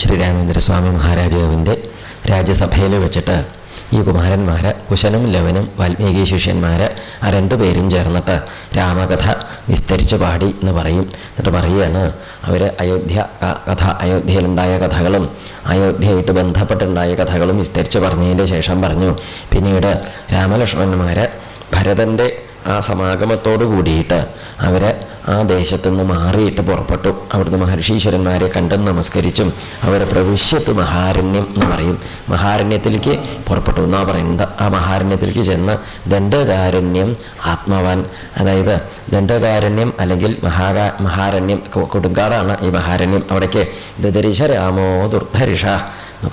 ശ്രീരാമേന്ദ്രസ്വാമി മഹാരാജാവിന്റെ രാജ്യസഭയിൽ വെച്ചിട്ട് ഈ കുമാരന്മാര് കുശനും ലവനും വാൽമീകി ശിഷ്യന്മാര് ആ രണ്ടു പേരും ചേർന്നിട്ട് രാമകഥ വിസ്തരിച്ച് പാടി എന്ന് പറയും. എന്നിട്ട് പറയുകയാണ് അവർ അയോധ്യ കഥ അയോധ്യയിലുണ്ടായ കഥകളും അയോധ്യയായിട്ട് ബന്ധപ്പെട്ടുണ്ടായ കഥകളും വിസ്തരിച്ച് പറഞ്ഞതിന്റെ ശേഷം പറഞ്ഞു. പിന്നീട് രാമലക്ഷ്മണന്മാര് ഭരതന്റെ ആ സമാഗമത്തോടു കൂടിയിട്ട് അവർ ആ ദേശത്തുനിന്ന് മാറിയിട്ട് പുറപ്പെട്ടു. അവിടുന്ന് മഹർഷീശ്വരന്മാരെ കണ്ടും നമസ്കരിച്ചും അവരെ പ്രവിശ്യത്ത് മഹാരണ്യം എന്ന് പറയും. മഹാരണ്യത്തിലേക്ക് പുറപ്പെട്ടു എന്നാ പറയുന്നത് ആ മഹാരണ്യത്തിലേക്ക് ചെന്ന് ദണ്ഡകാരണ്യം ആത്മവാൻ അതായത് ദണ്ഡകാരണ്യം അല്ലെങ്കിൽ മഹാകാ മഹാരണ്യം കൊടുങ്കാടാണ് ഈ മഹാരണ്യം. അവിടേക്ക് ദദരിശ രാമോ ദുർധരിഷ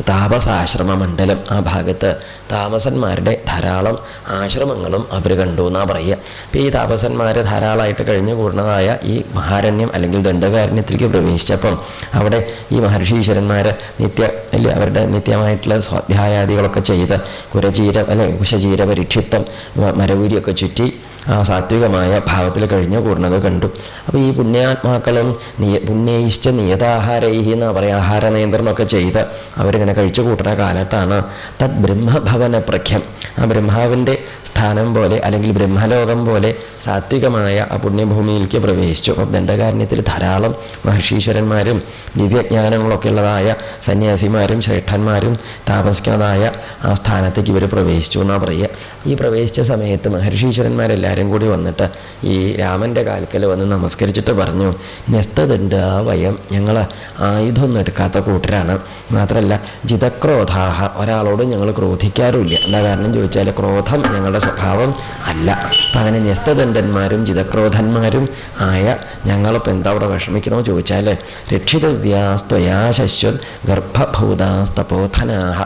താപസാശ്രമ മണ്ഡലം ആ ഭാഗത്ത് താമസന്മാരുടെ ധാരാളം ആശ്രമങ്ങളും അവർ കണ്ടു എന്നാണ് പറയുക. അപ്പോൾ ഈ താപസന്മാർ ധാരാളമായിട്ട് കഴിഞ്ഞു കൂടുന്നതായ ഈ മഹാരണ്യം അല്ലെങ്കിൽ ദണ്ഡകാരണ്യത്തിലേക്ക് പ്രവേശിച്ചപ്പം അവിടെ ഈ മഹർഷീശ്വരന്മാർ നിത്യ അല്ലെ അവരുടെ നിത്യമായിട്ടുള്ള സ്വാധ്യായാദികളൊക്കെ ചെയ്ത് കുരചീര അല്ലെ കുശചീര പരിക്ഷിപ്തം മരവൂരിയൊക്കെ ചുറ്റി സാത്വികമായ ഭാവത്തിൽ കഴിഞ്ഞ കൂടുന്നത് കണ്ടു. അപ്പോൾ ഈ പുണ്യാത്മാക്കളും നിയ പുണ്യയിഷ്ട നിയതാഹാരൈഹി എന്ന് പറയുക ആഹാര നിയന്ത്രണമൊക്കെ ചെയ്ത് അവരിങ്ങനെ കഴിച്ചു കൂട്ടുന്ന കാലത്താണ് തത് ബ്രഹ്മഭവന പ്രഖ്യം. ആ ബ്രഹ്മാവിന്റെ സ്ഥാനം പോലെ അല്ലെങ്കിൽ ബ്രഹ്മലോകം പോലെ സാത്വികമായ ആ പുണ്യഭൂമിയിലേക്ക് പ്രവേശിച്ചു. അപ്പം ദണ്ഡകാരണ്യത്തിൽ ധാരാളം മഹർഷീശ്വരന്മാരും ദിവ്യജ്ഞാനങ്ങളൊക്കെ ഉള്ളതായ സന്യാസിമാരും ശ്രേഷ്ഠന്മാരും താമസിക്കുന്നതായ ആ സ്ഥാനത്തേക്ക് ഇവർ പ്രവേശിച്ചു എന്നാണ് പറയുക. ഈ പ്രവേശിച്ച സമയത്ത് മഹർഷീശ്വരന്മാരെല്ലാവരും കൂടി വന്നിട്ട് ഈ രാമന്റെ കാൽക്കൽ വന്ന് നമസ്കരിച്ചിട്ട് പറഞ്ഞു നെസ്തദണ്ട് ആ വയം ഞങ്ങൾ ആയുധമൊന്നും എടുക്കാത്ത കൂട്ടരാണ്. മാത്രമല്ല ജിതക്രോധാഹ ഒരാളോടും ഞങ്ങൾ ക്രോധിക്കാറുമില്ല. എന്താ കാരണം ചോദിച്ചാൽ ക്രോധം ഞങ്ങളുടെ സ്വഭാവം അല്ല. അപ്പം അങ്ങനെ ന്യസ്തദണ്ഡന്മാരും ജിതക്രോധന്മാരും ആയ ഞങ്ങളിപ്പോൾ എന്താ അവിടെ വിഷമിക്കണോ ചോദിച്ചാൽ രക്ഷിതവ്യാസ്ത്വയാ ശശ്വൻ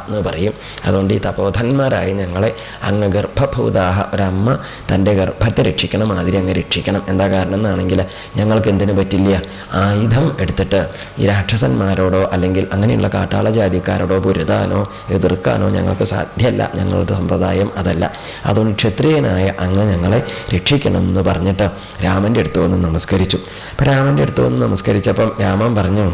എന്ന് പറയും. അതുകൊണ്ട് ഈ തപോധന്മാരായി ഞങ്ങളെ അങ്ങ് ഗർഭഭൂതാഹ ഒരമ്മ തന്റെ ഗർഭത്തെ രക്ഷിക്കണം മാതിരി അങ്ങ് രക്ഷിക്കണം. എന്താ കാരണം എന്നാണെങ്കിൽ ഞങ്ങൾക്ക് എന്തിനു പറ്റില്ല? ആയുധം എടുത്തിട്ട് ഈ രാക്ഷസന്മാരോടോ അല്ലെങ്കിൽ അങ്ങനെയുള്ള കാട്ടാള ജാതിക്കാരോടോ പൊരുതാനോ എതിർക്കാനോ ഞങ്ങൾക്ക് സാധ്യമല്ല. ഞങ്ങളുടെ സമ്പ്രദായം അതല്ല. അതുകൊണ്ട് ക്ഷത്രിയനായ അങ്ങ് ഞങ്ങളെ രക്ഷിക്കണം എന്ന് പറഞ്ഞിട്ട് രാമന്റെ അടുത്ത് വന്ന് നമസ്കരിച്ചു. അപ്പം രാമന്റെ അടുത്ത് വന്ന് നമസ്കരിച്ചപ്പം രാമൻ പറഞ്ഞു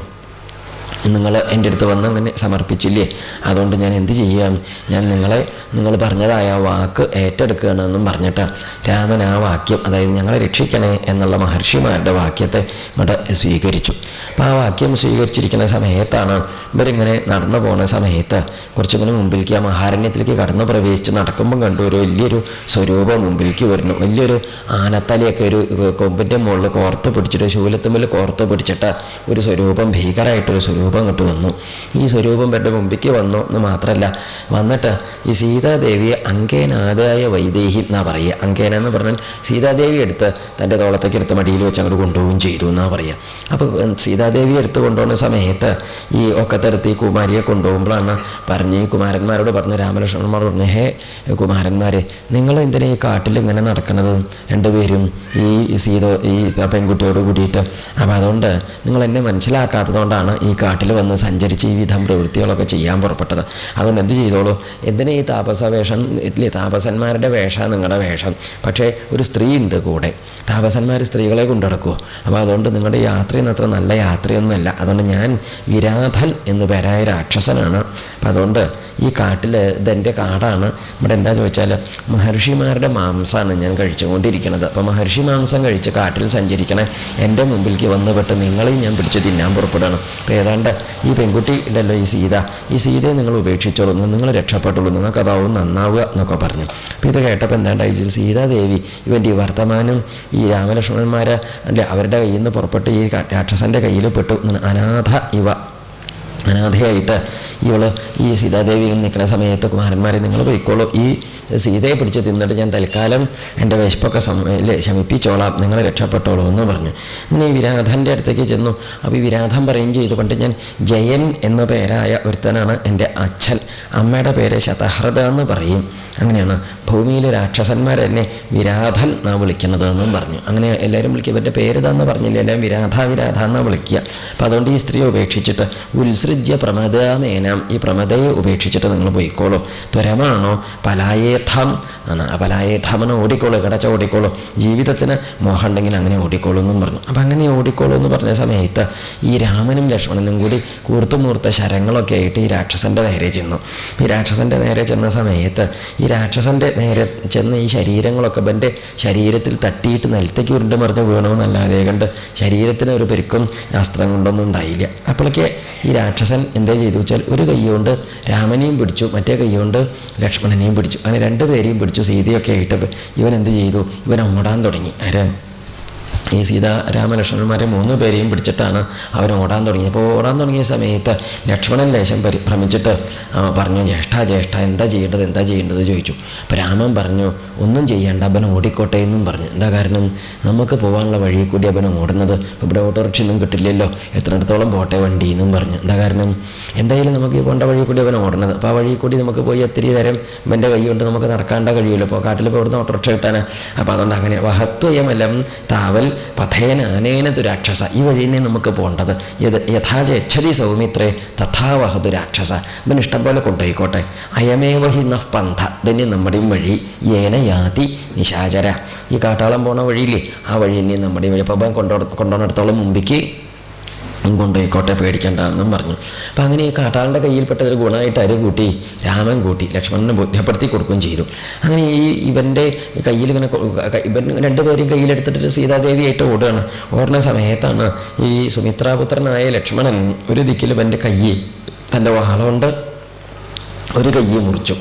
നിങ്ങൾ എന്റെ അടുത്ത് വന്ന് അങ്ങനെ സമർപ്പിച്ചില്ലേ? അതുകൊണ്ട് ഞാൻ എന്ത് ചെയ്യാം? ഞാൻ നിങ്ങളെ നിങ്ങൾ പറഞ്ഞതായ വാക്ക് ഏറ്റെടുക്കുകയാണെന്നും പറഞ്ഞിട്ട് രാമൻ ആ വാക്യം അതായത് ഞങ്ങളെ രക്ഷിക്കണേ എന്നുള്ള മഹർഷിമാരുടെ വാക്യത്തെ ഇങ്ങോട്ട് സ്വീകരിച്ചു. അപ്പോൾ ആ വാക്യം സ്വീകരിച്ചിരിക്കുന്ന സമയത്താണ് ഇവരിങ്ങനെ നടന്നു പോകുന്ന സമയത്ത് കുറച്ചിങ്ങനെ മുമ്പിലേക്ക് ആ മഹാരണ്യത്തിലേക്ക് കടന്നു പ്രവേശിച്ച് നടക്കുമ്പം കണ്ടു ഒരു വലിയൊരു സ്വരൂപം മുമ്പിലേക്ക് വരുന്നു. വലിയൊരു ആനത്തലയൊക്കെ ഒരു കൊമ്പിന്റെ മുകളിൽ കോർത്ത് പിടിച്ചിട്ട് ശൂലത്തുമ്പിൽ കോർത്ത് പിടിച്ചിട്ട് ഒരു സ്വരൂപം ഭീകരമായിട്ടൊരു സ്വരൂപം ഇങ്ങോട്ട് വന്നു. ഈ സ്വരൂപം എന്റെ മുമ്പിക്ക് വന്നു എന്ന് മാത്രമല്ല വന്നിട്ട് ഈ സീതാദേവിയെ അങ്കേനാദായ വൈദേഹി എന്നാ പറയുക. അങ്കേന എന്ന് പറഞ്ഞാൽ സീതാദേവി എടുത്ത് തന്റെ തോളത്തേക്ക് എടുത്ത് മടിയിൽ വെച്ച് അങ്ങോട്ട് കൊണ്ടുപോവുകയും ചെയ്തു എന്നാ പറയുക. അപ്പോൾ സീതാദേവി എടുത്ത് കൊണ്ടുപോകുന്ന സമയത്ത് ഈ ഒക്കത്തെടുത്ത് ഈ കുമാരിയെ കൊണ്ടുപോകുമ്പോഴാണ് പറഞ്ഞ് ഈ കുമാരന്മാരോട് പറഞ്ഞു രാമലക്ഷ്മണന്മാർ പറഞ്ഞു ഹേ കുമാരന്മാരെ നിങ്ങൾ എന്തിനാ ഈ കാട്ടിൽ ഇങ്ങനെ നടക്കുന്നത് രണ്ടുപേരും ഈ സീത ഈ പെൺകുട്ടിയോട് കൂടിയിട്ട്. അപ്പം അതുകൊണ്ട് നിങ്ങൾ എന്നെ മനസ്സിലാക്കാത്തതുകൊണ്ടാണ് ഈ കാട്ടിൽ വന്ന് സഞ്ചരിച്ച് ഈ വിധം പ്രവൃത്തികളൊക്കെ ചെയ്യാൻ പുറപ്പെട്ടത്. അതുകൊണ്ട് എന്ത് ചെയ്തോളൂ? എന്തിനാ ഈ താപസ വേഷം? ഇല്ലേ താപസന്മാരുടെ വേഷം നിങ്ങളുടെ വേഷം. പക്ഷേ ഒരു സ്ത്രീ ഉണ്ട് കൂടെ. താപസന്മാർ സ്ത്രീകളെ കൊണ്ടിടക്കുമോ അപ്പോൾ അതുകൊണ്ട് നിങ്ങളുടെ യാത്രയൊന്നും അത്ര നല്ല യാത്രയൊന്നുമല്ല. അതുകൊണ്ട് ഞാൻ വിരാധൻ എന്ന് പേരായ രാക്ഷസനാണ് അതുകൊണ്ട് ഈ കാട്ടിൽ ഇതെന്റെ കാടാണ്. ഇവിടെ എന്താ ചോദിച്ചാൽ മഹർഷിമാരുടെ മാംസമാണ് ഞാൻ കഴിച്ചുകൊണ്ടിരിക്കുന്നത് അപ്പോൾ മഹർഷി മാംസം കഴിച്ച് കാട്ടിൽ സഞ്ചരിക്കണ എന്റെ മുമ്പിലേക്ക് വന്ന് പെട്ട് നിങ്ങളെയും ഞാൻ പിടിച്ച് തിന്നാൻ പുറപ്പെടുകയാണ്. അപ്പോൾ ഏതാണ്ട് ഈ പെൺകുട്ടി ഇല്ലല്ലോ ഈ സീത ഈ സീതയെ നിങ്ങൾ ഉപേക്ഷിച്ചോളൂ നിങ്ങൾ രക്ഷപ്പെട്ടുള്ളൂ നിങ്ങൾക്ക് അതാവും നന്നാവുക എന്നൊക്കെ പറഞ്ഞു. അപ്പോൾ ഇത് കേട്ടപ്പോൾ എന്താണ്ടായി സീതാദേവി ഇവന്റെ ഈ വർത്തമാനം ഈ രാമലക്ഷ്മണന്മാരെ അല്ലെ അവരുടെ കയ്യിൽ നിന്ന് പുറപ്പെട്ട് ഈ രാക്ഷസന്റെ കയ്യിൽ പെട്ടു. അനാഥ ഇവ. അനാഥയായിട്ട് ഇവൾ ഈ സീതാദേവി നിൽക്കുന്ന സമയത്ത് കുമാരന്മാരെ നിങ്ങൾ പോയിക്കോളൂ. ഈ സീതയെ പിടിച്ച് തിന്നിട്ട് ഞാൻ തൽക്കാലം എന്റെ വിശപ്പൊക്കെ ശമിപ്പിച്ചോളാം. നിങ്ങൾ രക്ഷപ്പെട്ടോളൂ എന്ന് പറഞ്ഞു. ഇങ്ങനെ ഈ വിരാധന്റെ അടുത്തേക്ക് ചെന്നു. അപ്പോൾ ഈ വിരാധം പറയുകയും ചെയ്തു. പണ്ട് ഞാൻ ജയൻ എന്ന പേരായ ഒരുത്തനാണ് എന്റെ അച്ഛൻ. അമ്മയുടെ പേര് ശതഹൃത എന്ന് പറയും. അങ്ങനെയാണ്. ഭൂമിയിലെ രാക്ഷസന്മാർ എന്നെ വിരാധൻ എന്നാണ് വിളിക്കുന്നത് എന്നും പറഞ്ഞു. അങ്ങനെ എല്ലാവരും വിളിക്കുക ഇവരുടെ പേര് ഇതാന്ന് പറഞ്ഞില്ല? എല്ലാം വിരാധ വിരാധ എന്നാണ് വിളിക്കുക. അപ്പോൾ അതുകൊണ്ട് ഈ സ്ത്രീ ഉപേക്ഷിച്ചിട്ട് ഉത്സൃജ്യ പ്രമദാമേന സേനാം ഈ പ്രമദയെ ഉപേക്ഷിച്ചിട്ട് നിങ്ങൾ പോയിക്കോളൂ. ത്വരമാണോ? പലായേഥം എന്നാണ് ആ പലായേഥമനെ ഓടിക്കോളൂ കിടച്ച ഓടിക്കോളൂ. ജീവിതത്തിന് മോഹം ഉണ്ടെങ്കിൽ അങ്ങനെ ഓടിക്കോളൂ എന്നും പറഞ്ഞു. അപ്പം അങ്ങനെ ഓടിക്കോളൂ എന്ന് പറഞ്ഞ സമയത്ത് ഈ രാമനും ലക്ഷ്മണനും കൂടി കൂർത്തുമൂർത്ത ശരങ്ങളൊക്കെ ആയിട്ട് ഈ രാക്ഷസന്റെ നേരെ ചെന്നു. ഈ രാക്ഷസന്റെ നേരെ ചെന്ന സമയത്ത് ഈ രാക്ഷസന്റെ നേരെ ചെന്ന് ഈ ശരീരങ്ങളൊക്കെ എന്റെ ശരീരത്തിൽ തട്ടിയിട്ട് നിലത്തേക്ക് ഉരുണ്ട് മറിഞ്ഞ് വീണമെന്നല്ലാതെ കണ്ട് ശരീരത്തിന് ഒരു പെരുക്കും അസ്ത്രം കൊണ്ടൊന്നും ഉണ്ടായില്ല. അപ്പോഴേക്ക് ഈ രാക്ഷസൻ എന്താ ചെയ്തു? വെച്ചാൽ ഒരു കൈകൊണ്ട് രാമനെയും പിടിച്ചു മറ്റേ കൈകൊണ്ട് ലക്ഷ്മണനെയും പിടിച്ചു. അങ്ങനെ രണ്ടുപേരെയും പിടിച്ചു സീതയൊക്കെ ആയിട്ട് ഇവൻ എന്ത് ചെയ്തു? ഇവൻ ഓടാൻ തുടങ്ങി. ആരാ? ഈ സീതാരാമലക്ഷ്മണന്മാരെ മൂന്ന് പേരെയും പിടിച്ചിട്ടാണ് അവർ ഓടാൻ തുടങ്ങിയത്. അപ്പോൾ ഓടാൻ തുടങ്ങിയ സമയത്ത് ലക്ഷ്മണൻ ലേശം പരിഭ്രമിച്ചിട്ട് പറഞ്ഞു ജ്യേഷ്ഠ ജ്യേഷ്ഠ എന്താ ചെയ്യേണ്ടത് എന്താ ചെയ്യേണ്ടത്? ചോദിച്ചു. അപ്പോൾ രാമൻ പറഞ്ഞു ഒന്നും ചെയ്യേണ്ട അവൻ ഓടിക്കോട്ടെ എന്നും പറഞ്ഞു. എന്താ കാരണം? നമുക്ക് പോകാനുള്ള വഴി കൂടി അവൻ ഓടുന്നത് ഇവിടെ ഓട്ടോറിക്ഷ ഒന്നും കിട്ടില്ലല്ലോ എത്രയിടത്തോളം പോട്ടെ വണ്ടി എന്നും പറഞ്ഞു. എന്താ കാരണം? എന്തായാലും നമുക്ക് പോകേണ്ട വഴി കൂടി അവൻ ഓടുന്നത്. അപ്പോൾ ആ വഴി കൂടി നമുക്ക് പോയി ഒത്തിരി നേരം ഇവന്റെ കൈ കൊണ്ട് നമുക്ക് നടക്കാണ്ട കഴിയുമല്ലോ. അപ്പോൾ കാട്ടിൽ പോയി ഓട്ടോറിക്ഷ കിട്ടാനാണ് അപ്പോൾ അതുകൊണ്ട് അങ്ങനെ? വഹത്വയമലം താവൽ പഥേന അനേന ദുരാക്ഷസ. ഈ വഴി തന്നെ നമുക്ക് പോകേണ്ടത്. യഥാച യച്ഛതി സൗമിത്രേ തഥാവഹ ദുരാക്ഷസ. രാക്ഷസ ഇവൻ ഇഷ്ടം പോലെ കൊണ്ടുപോയിക്കോട്ടെ. അയമേവ ഹി നഫ് പന്ഥ തന്നെ നമ്മുടെയും വഴി. ഏന യാതി നിശാചര. ഈ കാട്ടാളം പോണ വഴിയില്ലേ? ആ വഴി തന്നെ നമ്മുടെയും വഴി. കൊണ്ടോ കൊണ്ടു കൊണ്ടുപോകുന്നിടത്തോളം മുമ്പിക്ക് കൊണ്ടുപോയിക്കോട്ടെ പേടിക്കണ്ട എന്നും പറഞ്ഞു. അപ്പം അങ്ങനെ ഈ കാട്ടാളിന്റെ കയ്യിൽപ്പെട്ട ഒരു ഗുണമായിട്ട് അരു കൂട്ടി രാമൻ കൂട്ടി ലക്ഷ്മണനെ ബോധ്യപ്പെടുത്തി കൊടുക്കുകയും ചെയ്തു. അങ്ങനെ ഈ ഇവന്റെ കയ്യിൽ ഇങ്ങനെ ഇവൻ രണ്ടുപേരും കയ്യിലെടുത്തിട്ട് സീതാദേവിയായിട്ട് ഓടുകയാണ്. ഓടുന്ന സമയത്താണ് ഈ സുമിത്രാപുത്രനായ ലക്ഷ്മണൻ ഒരു ദിക്കിൽ ഇവന്റെ കയ്യിൽ തന്റെ വാളുകൊണ്ട് ഒരു കയ്യ് മുറിച്ചു.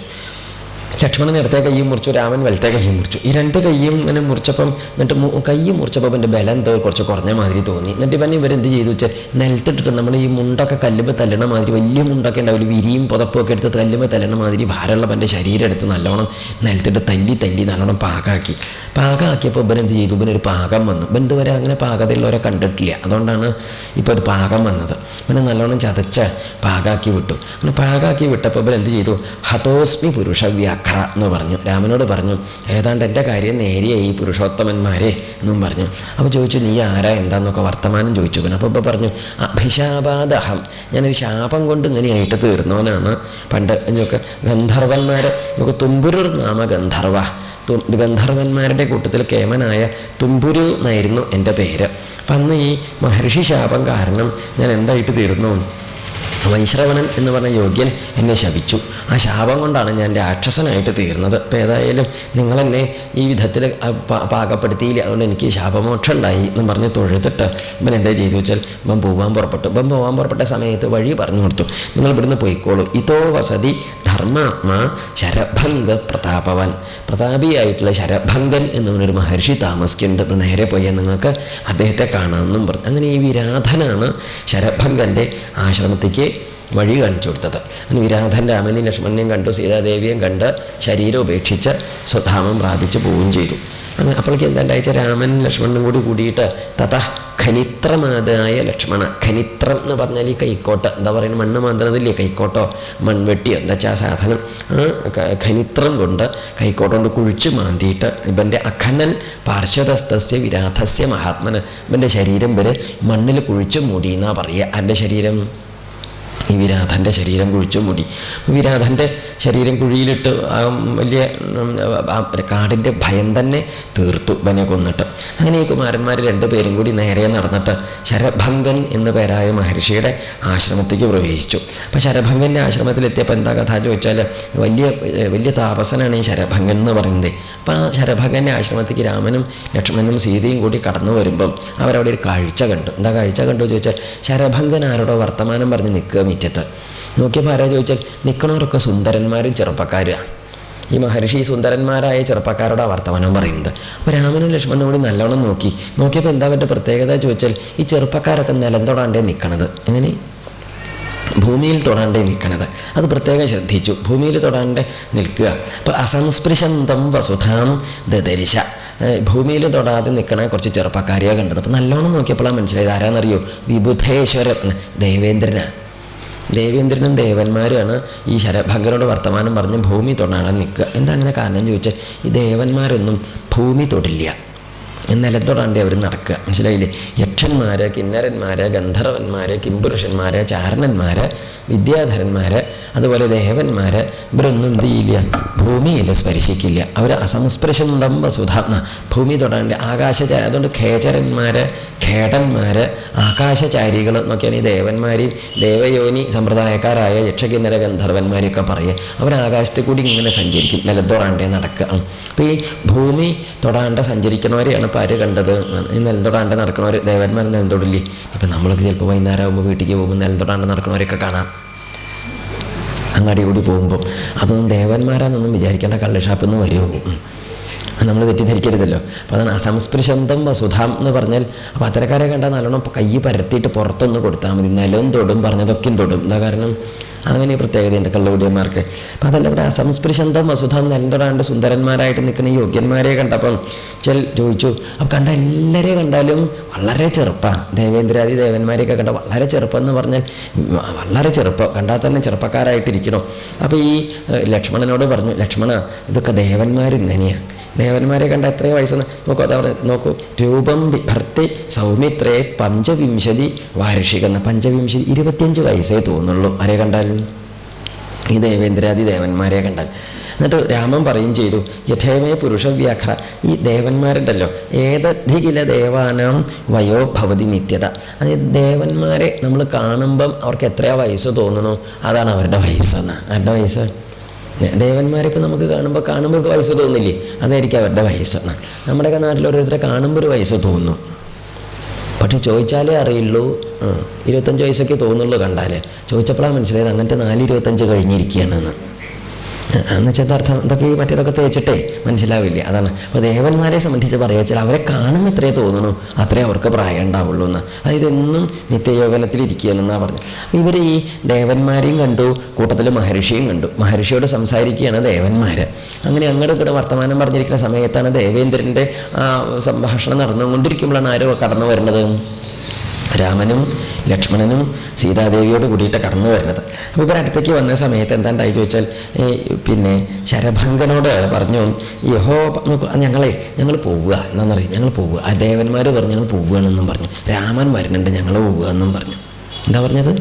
ലക്ഷ്മണൻ ഇടത്തെ കയ്യും മുറിച്ചു രാമൻ വലത്തെ കയ്യും മുറിച്ചു. ഈ രണ്ട് കയ്യും ഇങ്ങനെ മുറിച്ചപ്പം എന്നിട്ട് കൈ മുറിച്ചപ്പോൾ എന്റെ ബലം എന്തോ കുറച്ച് കുറഞ്ഞ മാതിരി തോന്നി. എന്നിട്ട് ഇവൻ ഇവരെന്ത് ചെയ്തു വെച്ചാൽ നിലത്തിട്ടിട്ട് നമ്മൾ ഈ മുണ്ടൊക്കെ കല്ലുമ്പോൾ തല്ലണ മാതിരി വലിയ മുണ്ടൊക്കെ ഉണ്ടാവില്ല വിരിയും പുതപ്പും ഒക്കെ എടുത്ത് കല്ലുമ്പോൾ തല്ലണ മാതിരി ഭാരമുള്ള എന്റെ ശരീരം എടുത്ത് നല്ലോണം നിലത്തിട്ട് തല്ലി തല്ലി നല്ലോണം പാകാക്കി. പാകാക്കിയപ്പോൾ ഇവൻ എന്ത് ചെയ്തു? ഇവനൊരു പാകം വന്നു. ഇവൻ ഇതുവരെ അങ്ങനെ പാകതയുള്ളവരെ കണ്ടിട്ടില്ല. അതുകൊണ്ടാണ് ഇപ്പോൾ ഒരു പാകം വന്നത്. ഇവനെ നല്ലോണം ചതച്ച പാകാക്കി വിട്ടു. അങ്ങനെ പാകാക്കി വിട്ടപ്പോൾ ഇവൻ എന്ത് ചെയ്തു? ഹതോസ്മി പുരുഷ വ്യാഘ്ര എന്ന് പറഞ്ഞു. രാമനോട് പറഞ്ഞു ഏതാണ്ട് എന്റെ കാര്യം നേരിയ ഈ പുരുഷോത്തമന്മാരെ എന്നും പറഞ്ഞു. അപ്പോൾ ചോദിച്ചു നീ ആരാ? എന്താന്നൊക്കെ വർത്തമാനം ചോദിച്ചു. പിന്നെ അപ്പോൾ ഇപ്പോൾ പറഞ്ഞു അഭിശാപാദഹം. ഞാനൊരു ശാപം കൊണ്ട് ഇങ്ങനെയായിട്ട് തീർന്നവനാണ് പണ്ട് ഇതൊക്കെ ഗന്ധർവന്മാരെ ഇതൊക്കെ തുമ്പുരുർ നാമ ഗന്ധർവ ഗന്ധർവന്മാരുടെ കൂട്ടത്തിൽ കേമനായ തുമ്പുരു എന്നായിരുന്നു എന്റെ പേര്. അപ്പം അന്ന് ഈ മഹർഷി ശാപം കാരണം ഞാൻ എന്തായിട്ട് തീർന്നു? വൈശ്രവണൻ എന്ന് പറഞ്ഞ യോഗ്യൻ എന്നെ ശപിച്ചു. ആ ശാപം കൊണ്ടാണ് ഞാൻ രാക്ഷസനായിട്ട് തീർന്നത്. അപ്പോൾ ഏതായാലും നിങ്ങളെന്നെ ഈ വിധത്തിൽ പാകപ്പെടുത്തിയില്ല. അതുകൊണ്ട് എനിക്ക് ശാപമോക്ഷം ഉണ്ടായി എന്ന് പറഞ്ഞ് തൊഴുതിട്ട് ഇവൻ എന്താ ചെയ്തു വെച്ചാൽ ഇവൻ പോകാൻ പുറപ്പെട്ടു. ഇവൻ പോകാൻ പുറപ്പെട്ട സമയത്ത് വഴി പറഞ്ഞു കൊടുത്തു. നിങ്ങൾ ഇവിടുന്ന് പോയിക്കോളൂ. ഇതോ വസതി ധർമാത്മാ ശരഭംഗ പ്രതാപവൻ. പ്രതാപിയായിട്ടുള്ള ശരഭംഗൻ എന്നൊരു മഹർഷി താമസിക്കുന്നുണ്ട്. ഇപ്പം നേരെ പോയാൽ നിങ്ങൾക്ക് അദ്ദേഹത്തെ കാണാമെന്നും പറഞ്ഞു. അങ്ങനെ ഈ വിരാധനാണ് ശരഭംഗന്റെ ആശ്രമത്തേക്ക് വഴി കാണിച്ചു കൊടുത്തത്. അന്ന് വിരാധൻ രാമനെയും ലക്ഷ്മണനെയും കണ്ടു സീതാദേവിയെയും കണ്ട് ശരീരം ഉപേക്ഷിച്ച് സ്വധാമം പ്രാപിച്ച് പോവുകയും ചെയ്തു. അങ്ങനെ അപ്പോഴേക്ക് എന്താ ഉണ്ടായിച്ച രാമൻ ലക്ഷ്മണനും കൂടി കൂടിയിട്ട് തഥ ഖനിത്രമാതായ ലക്ഷ്മണ ഖനിത്രം എന്ന് പറഞ്ഞാൽ ഈ കൈക്കോട്ട്. എന്താ പറയുന്നത്? മണ്ണ് മാന്തണതില്ലേ കൈക്കോട്ടോ? മൺവെട്ടിയോ എന്താ വെച്ചാൽ ആ സാധനം ഖനിത്രം കൊണ്ട് കൈക്കോട്ട് കൊണ്ട് കുഴിച്ച് മാന്തിയിട്ട് ഇവന്റെ അഖനൻ പാർശ്വതസ്തസ്യ വിരാധസ്യ മഹാത്മന്. ഇവന്റെ ശരീരം വരെ മണ്ണിൽ കുഴിച്ച് മൂടി എന്നാ പറയുക. എന്റെ ശരീരം? ഈ വിരാധന്റെ ശരീരം കുഴിച്ചു മുടി. വിരാധന്റെ ശരീരം കുഴിയിലിട്ട് വലിയ കാടിന്റെ ഭയം തന്നെ തീർത്തു ഇവനെ കൊന്നിട്ട്. അങ്ങനെ ഈ കുമാരന്മാർ രണ്ടുപേരും കൂടി നേരെ നടന്നിട്ട് ശരഭംഗൻ എന്ന പേരായ മഹർഷിയുടെ ആശ്രമത്തേക്ക് പ്രവേശിച്ചു. അപ്പോൾ ശരഭംഗന്റെ ആശ്രമത്തിലെത്തിയപ്പോൾ എന്താ കഥ ചോദിച്ചാൽ വലിയ വലിയ താപസനാണ് ഈ ശരഭംഗൻ എന്ന് പറയുന്നത്. അപ്പോൾ ആ ശരഭംഗന്റെ ആശ്രമത്തേക്ക് രാമനും ലക്ഷ്മണനും സീതയും കൂടി കടന്നു വരുമ്പം അവരവിടെ ഒരു കാഴ്ച കണ്ടു. എന്താ കാഴ്ച കണ്ടു ചോദിച്ചാൽ ശരഭംഗൻ ആരോടോ വർത്തമാനം പറഞ്ഞ് നിൽക്കുക മിറ്റത്ത് നോക്കിയപ്പോൾ ആരാ ചോദിച്ചാൽ നിൽക്കണവരൊക്കെ സുന്ദരന്മാരും ചെറുപ്പക്കാരാണ് ഈ മഹർഷി സുന്ദരന്മാരായ ചെറുപ്പക്കാരോട് വർത്തമാനം പറയുന്നത്. അപ്പോൾ രാമനും ലക്ഷ്മണനും കൂടി നല്ലോണം നോക്കി. നോക്കിയപ്പോൾ എന്താ അവന്റെ പ്രത്യേകത ചോദിച്ചാൽ ഈ ചെറുപ്പക്കാരൊക്കെ നിലം തൊടാണ്ടേ നിൽക്കണത് എങ്ങനെ? ഭൂമിയിൽ തൊടാണ്ടേ നിൽക്കണത് അത് പ്രത്യേകം ശ്രദ്ധിച്ചു. ഭൂമിയിൽ തൊടാണ്ട് നിൽക്കുക. അപ്പോൾ അസംസ്പൃശന്തം വസുധാം ദദരിശ. ഏഹ് ഭൂമിയിൽ തൊടാതെ നിൽക്കണ കുറച്ച് ചെറുപ്പക്കാരിയാണ് കണ്ടത്. അപ്പോൾ നല്ലോണം നോക്കിയപ്പോഴാണ് മനസ്സിലായത്. ആരാന്നറിയോ? വിബുധേശ്വരൻ ദേവേന്ദ്രനാണ് ദേവേന്ദ്രനും ദേവന്മാരുമാണ് ഈ ശരഭഗനോട് വർത്തമാനം പറഞ്ഞ് ഭൂമി തൊടാണ് നിൽക്കുക. എന്താ അങ്ങനെ കാരണം ചോദിച്ചാൽ ഈ ദേവന്മാരൊന്നും ഭൂമി തൊടില്ല. നിലത്തോടാണ്ടി അവർ നടക്കുക. മനസ്സിലായില്ലേ? യക്ഷന്മാർ കിന്നരന്മാർ ഗന്ധർവന്മാർ കിംപുരുഷന്മാർ ചാരണന്മാർ വിദ്യാധരന്മാർ അതുപോലെ ദേവന്മാർ ഇവരൊന്നും എന്ത് ചെയ്യില്ല? ഭൂമിയിൽ സ്പർശിക്കില്ല. അവർ അസംസ്പൃശന്തം വസുധാത്മ ഭൂമി തൊടാണ്ട് ആകാശചാര അതുകൊണ്ട് ഖേചരന്മാർ ഖേടന്മാർ ആകാശചാരികൾ എന്നൊക്കെയാണ് ഈ ദേവന്മാരെയും ദേവയോനി സമ്പ്രദായക്കാരായ യക്ഷകിന്നര ഗന്ധർവന്മാരെയൊക്കെ പറയുക. അവർ ആകാശത്തിൽ കൂടി ഇങ്ങനെ സഞ്ചരിക്കും. നിലത്തൊടാണ്ടേ നടക്കുക. അപ്പോൾ ഈ ഭൂമി തൊടാണ്ട് സഞ്ചരിക്കണവരെയാണ് ഇപ്പോൾ ആര് കണ്ടത് ഈ നെൽതൊടാണ്ട് നടക്കണവർ ദേവന്മാർ നെൽതൊടില്ലേ? ഇപ്പം നമ്മളൊക്കെ ചിലപ്പോൾ വൈകുന്നേരം ആകുമ്പോൾ വീട്ടിലേക്ക് പോകുമ്പോൾ നെൽതൊടാണ്ട് നടക്കണവരൊക്കെ കാണാം. അങ്ങാടി കൂടി പോകുമ്പോൾ അതൊന്നും ദേവന്മാരാന്നൊന്നും വിചാരിക്കേണ്ട കള്ള് ഷാപ്പിൽ നിന്ന് വരുമോ നമ്മൾ തെറ്റിദ്ധരിക്കരുതല്ലോ. അപ്പോൾ അതാണ് അസംസ്പൃശന്തം വസുധാം എന്ന് പറഞ്ഞാൽ അപ്പോൾ അത്തരക്കാരെ കണ്ടാൽ നല്ലോണം കൈ പരത്തിയിട്ട് പുറത്തൊന്ന് കൊടുത്താൽ മതി. നിലവും തൊടും പറഞ്ഞതൊക്കെയും തൊടും. എന്താ കാരണം? അങ്ങനെ പ്രത്യേകതയുണ്ട് കള്ളുകൂടിയന്മാർക്ക് അപ്പം അതല്ല ഇവിടെ അസംസ്പൃശന്തം വസുധാം നിലന്തൊടാണ്ട് സുന്ദരന്മാരായിട്ട് നിൽക്കുന്ന യോഗ്യന്മാരെ കണ്ടപ്പം ചെൽ ചോദിച്ചു അപ്പം കണ്ട എല്ലാവരെയും കണ്ടാലും വളരെ ചെറുപ്പമാണ് ദേവേന്ദ്രാദി ദേവന്മാരെയൊക്കെ കണ്ട വളരെ ചെറുപ്പം എന്ന് പറഞ്ഞാൽ വളരെ ചെറുപ്പം. കണ്ടാൽ തന്നെ ചെറുപ്പക്കാരായിട്ടിരിക്കണം. അപ്പോൾ ഈ ലക്ഷ്മണനോട് പറഞ്ഞു ലക്ഷ്മണ ഇതൊക്കെ ദേവന്മാർ ഇങ്ങനെയാണ് ദേവന്മാരെ കണ്ട എത്രയോ വയസ്സെന്ന് നോക്കൂ അതാ നോക്കൂ. രൂപം ഭർത്തി സൗമിത്രേ പഞ്ചവിംശതി വാർഷികം പഞ്ചവിംശതി ഇരുപത്തിയഞ്ച് വയസ്സേ തോന്നുള്ളൂ. ആരെ കണ്ടാൽ? ഈ ദേവേന്ദ്രാദി ദേവന്മാരെ കണ്ടാൽ. എന്നിട്ട് രാമൻ പറയും ചെയ്തു യഥേമേ പുരുഷവ്യാഘ്ര ഈ ദേവന്മാരുണ്ടല്ലോ ഏതധികില ദേവാനാം വയോഭവതി നിത്യത. അതായത് ദേവന്മാരെ നമ്മൾ കാണുമ്പം അവർക്ക് എത്രയാ വയസ്സ് തോന്നുന്നു? അതാണ് അവരുടെ വയസ്സെന്ന്. അവരുടെ വയസ്സ്? ദേവന്മാരെ ഇപ്പം നമുക്ക് കാണുമ്പോൾ കാണുമ്പോൾ ഒരു വയസ്സ് തോന്നില്ലേ? അതായിരിക്കും അവരുടെ വയസ്സ്. നമ്മുടെയൊക്കെ നാട്ടിൽ ഓരോരുത്തരെ കാണുമ്പോൾ ഒരു വയസ്സ് തോന്നുന്നു. പക്ഷെ ചോദിച്ചാലേ അറിയുള്ളൂ. ഇരുപത്തഞ്ച് വയസ്സൊക്കെ തോന്നുള്ളൂ കണ്ടാൽ ചോദിച്ചപ്പോഴാണ് മനസ്സിലായത് അങ്ങനത്തെ നാല് ഇരുപത്തഞ്ച് കഴിഞ്ഞിരിക്കുകയാണെന്ന് എന്ന് വെച്ചാൽ അർത്ഥം? ഇതൊക്കെ മറ്റേതൊക്കെ തേച്ചിട്ടേ മനസ്സിലാവില്ല? അതാണ്. അപ്പോൾ ദേവന്മാരെ സംബന്ധിച്ച് പറയുക വെച്ചാൽ അവരെ കാണുമ്പോൾ എത്രയേ തോന്നുന്നു അത്രേ അവർക്ക് പ്രായം ഉണ്ടാവുള്ളൂ എന്ന്. അതായത് എന്നും നിത്യയോഗനത്തിൽ ഇരിക്കുകയെന്നാണ് പറഞ്ഞത്. ഇവർ ഈ ദേവന്മാരെയും കണ്ടു കൂട്ടത്തിൽ മഹർഷിയും കണ്ടു. മഹർഷിയോട് സംസാരിക്കുകയാണ് ദേവന്മാർ അങ്ങനെ അങ്ങോട്ട് ഇവിടെ വർത്തമാനം പറഞ്ഞിരിക്കുന്ന സമയത്താണ് ദേവേന്ദ്രന്റെ സംഭാഷണം നടന്നുകൊണ്ടിരിക്കുമ്പോഴാണ് ആരോ കടന്നു വരുന്നത്? രാമനും ലക്ഷ്മണനും സീതാദേവിയോട് കൂടിയിട്ട് കടന്നു വരുന്നത്. അപ്പോൾ ഇവർ അടുത്തേക്ക് വന്ന സമയത്ത് എന്താണ്ടായി ചോദിച്ചാൽ പിന്നെ ശരഭംഗനോട് പറഞ്ഞു യഹോ ഞങ്ങളെ ഞങ്ങൾ പോവുക എന്നാണെന്നറിയാം ഞങ്ങൾ പോവുക. ആ ദേവന്മാർ പറഞ്ഞു ഞങ്ങൾ പോവുകയാണെന്നും പറഞ്ഞു. രാമൻ വരുന്നുണ്ട് ഞങ്ങൾ പോവുക എന്നും പറഞ്ഞു. എന്താ പറഞ്ഞത്?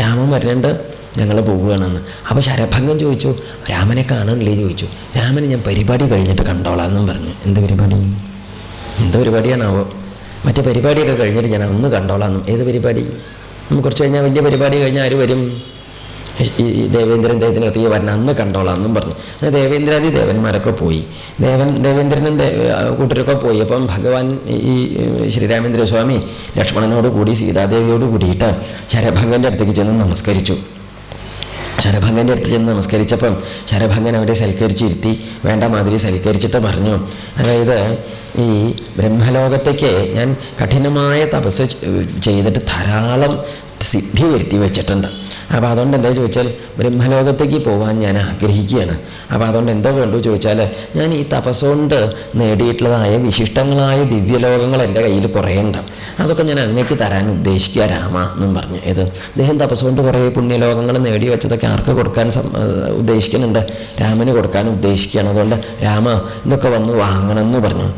രാമൻ വരുന്നുണ്ട് ഞങ്ങൾ പോവുകയാണെന്ന്. അപ്പോൾ ശരഭംഗൻ ചോദിച്ചു രാമനെ കാണാനില്ലേ ചോദിച്ചു. രാമനെ ഞാൻ പരിപാടി കഴിഞ്ഞിട്ട് കണ്ടോളാം എന്നും പറഞ്ഞു. എന്ത് പരിപാടി? എന്ത് പരിപാടിയാണാവോ? മറ്റേ പരിപാടിയൊക്കെ കഴിഞ്ഞിട്ട് ഞാൻ ഒന്ന് കണ്ടോളാം. ഏത് പരിപാടി? നമുക്ക് കുറച്ച് കഴിഞ്ഞാൽ വലിയ പരിപാടി കഴിഞ്ഞാൽ ആര് വരും? ഈ ദേവേന്ദ്രൻ ദേവത്തിനകത്ത് ഈ വരണം അന്ന് കണ്ടോളാം എന്നും പറഞ്ഞു. അങ്ങനെ ദേവേന്ദ്രാദി ദേവന്മാരൊക്കെ പോയി. ദേവൻ ദേവേന്ദ്രനും കൂട്ടരൊക്കെ പോയി. അപ്പം ഭഗവാൻ ഈ ശ്രീരാമേന്ദ്രസ്വാമി ശ്രീരാമേന്ദ്ര സ്വാമി ലക്ഷ്മണനോട് കൂടി സീതാദേവിയോട് കൂടിയിട്ട് ശരഭഗവന്റെ അടുത്തേക്ക് ചെന്ന് നമസ്കരിച്ചു. ശരഭംഗന്റെ അടുത്ത് ചെന്ന് നമസ്കരിച്ചപ്പം ശരഭംഗൻ അവരെ സൽക്കരിച്ചിരുത്തി വേണ്ട മാതിരി സൽക്കരിച്ചിട്ട് പറഞ്ഞു. അതായത് ഈ ബ്രഹ്മലോകത്തേക്ക് ഞാൻ കഠിനമായ തപസ് ചെയ്തിട്ട് ധാരാളം സിദ്ധി വരുത്തി വെച്ചിട്ടുണ്ട്. അപ്പോൾ അതുകൊണ്ട് എന്താ ചോദിച്ചാൽ ബ്രഹ്മലോകത്തേക്ക് പോകാൻ ഞാൻ ആഗ്രഹിക്കുകയാണ്. അപ്പോൾ അതുകൊണ്ട് എന്താ വേണ്ടു ചോദിച്ചാൽ ഞാൻ ഈ തപസ്സുകൊണ്ട് നേടിയിട്ടുള്ളതായ വിശിഷ്ടങ്ങളായ ദിവ്യലോകങ്ങൾ എന്റെ കയ്യിൽ കുറേ ഉണ്ട്. അതൊക്കെ ഞാൻ അങ്ങേക്ക് തരാൻ ഉദ്ദേശിക്കുക രാമ എന്നും പറഞ്ഞു. ഇത് അദ്ദേഹം തപസ്സുകൊണ്ട് കുറേ പുണ്യലോകങ്ങൾ നേടി വെച്ചതൊക്കെ ആർക്ക് കൊടുക്കാൻ ഉദ്ദേശിക്കുന്നുണ്ട്? രാമന് കൊടുക്കാൻ ഉദ്ദേശിക്കുകയാണ്. അതുകൊണ്ട് രാമ ഇതൊക്കെ വന്ന് വാങ്ങണം എന്ന് പറഞ്ഞു.